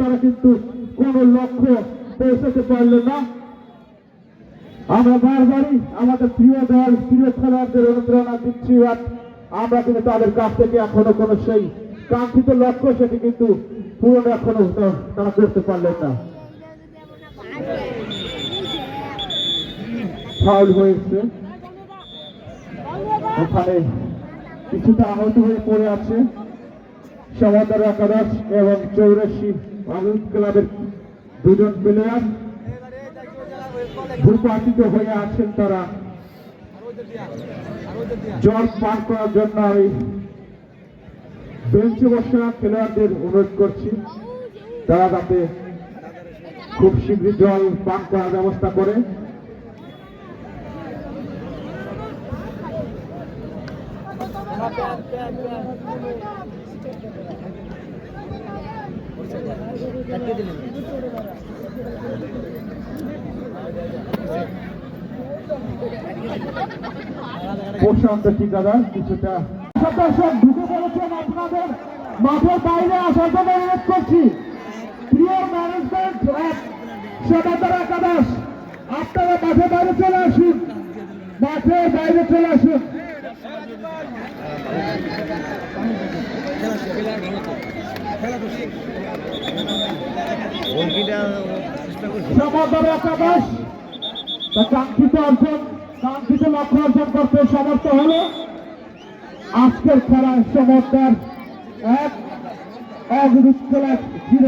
তারা কিন্তু কোন লক্ষ্য পৌঁছাতে পারল না। আমরা বারবারই আমাদের প্রিয় দল, প্রিয় খেলোয়াড়দের অনুপ্রেরণা দিচ্ছি আমরা কিন্তু তাদের কাছ থেকে এখনও সেই কাঙ্ক্ষিত লক্ষ্য সেটি কিন্তু পূরণ এখনও তারা করতে পারলেন না। ফাউল হয়েছে। ওখানে কিছুটা আহত হয়ে পড়ে আছে। সমাদার একাদশ এবং চৌরাশি আনন্দ ক্লাবের দুজন প্লেয়ার ভূপাতিত হয়ে আছেন তারা। জল পান করার জন্য আমি বেঞ্চে বসা খেলোয়াড়দের অনুরোধ করছি। তারা যাতে খুব শীঘ্রই জল পান করার ব্যবস্থা করে। প্রশান্ত ঠিকাদার, কিছুটা দর্শক ঢুকে পড়েছেন আপনাদের মাঠের বাইরে আসার জন্য অনুরোধ করছি। প্রিয় ম্যানেজমেন্ট সদাতর একাদশ, আপনারা মাঠের বাইরে চলে আসুন। মাঠের বাইরে চলে আসুন। কাঙ্ক্ষিত অর্জন, কাঙ্ক্ষিত লক্ষ্য অর্জন করতে সমর্থ হলো। আজকের খেলায় চমৎকার এক অবিরুদ্ধ খেলা ছিল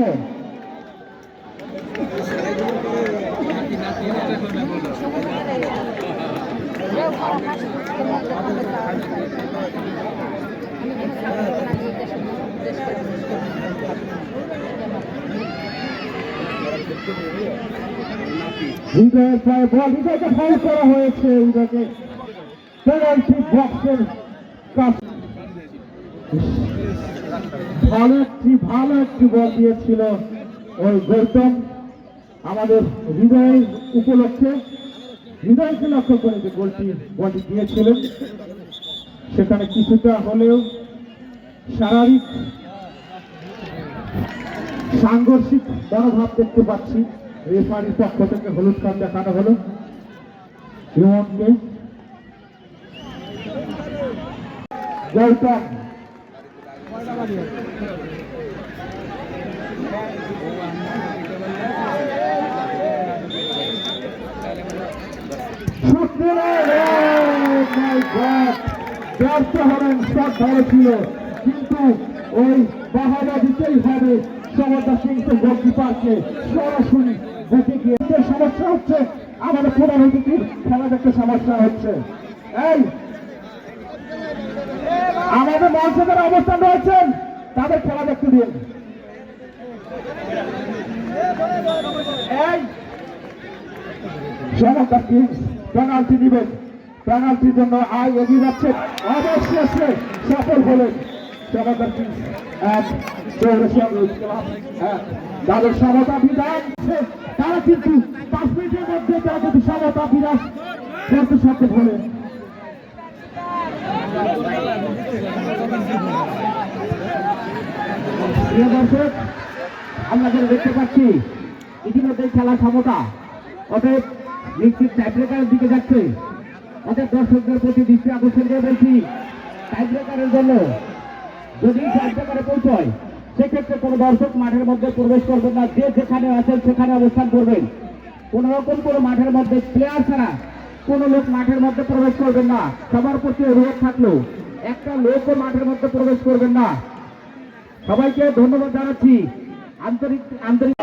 বল করা হয়েছে পেনাল্টি বক্সের ভালো একটি ভালো একটি বল দিয়েছিল ওই গৌতম। আমাদের হৃদয়ের উপলক্ষে, হৃদয়কে লক্ষ্য করে যে গোলটি, বলটি দিয়েছিলেন, সেখানে কিছুটা হলেও শারীরিক সাংঘর্ষিক মনোভাব দেখতে পাচ্ছি। রেফারির পক্ষ থেকে হলুদ কার্ড দেখানো হলো। ইমনকে গৌতম ব্যর্থ হলেন শট ভালো ছিল কিন্তু ওই বাহাবা দিতেই হবে সমতা সিং তো গোলকিপারকে। সরাসরি দেখে গিয়ে সমস্যা হচ্ছে। আমাদের পুনরাবৃত্তির খেলা দেখতে সমস্যা হচ্ছে। এই, আমাদের মঞ্চে যারা অবস্থান রয়েছেন তাদের খেলা দেখতে দিন। এই, সমতা কিংস পেনাল্টি দিবেন পেনাল্টির জন্য আয় এগিয়ে যাচ্ছে। অবশেষে সফল হলেন। এক তাদের বিধান তারা কিন্তু পাঁচ মিনিটের মধ্যে তারা কিন্তু করতে দর্শক, আমরা দেখতে পাচ্ছি, ইতিমধ্যে খেলা সমতা, অতএব নিশ্চিত টাইব্রেকারের দিকে যাচ্ছে। অতএব দর্শকদের প্রতি দৃষ্টি আকর্ষণ করে বলছি টাইব্রেকারের জন্য যদি টাইব্রেকারে পৌঁছয় সেক্ষেত্রে কোনো দর্শক মাঠের মধ্যে প্রবেশ করবেন না। যে যেখানে আছেন সেখানে অবস্থান করবেন। কোনো রকম কোনো মাঠের মধ্যে প্লেয়ার ছাড়া কোনো লোক মাঠের মধ্যে প্রবেশ করবেন না। সবার প্রতি অনুরোধ থাকল, একটা লোকও মাঠের মধ্যে প্রবেশ করবেন না। সবাইকে ধন্যবাদ জানাচ্ছি। আন্তরিক আন্তরিক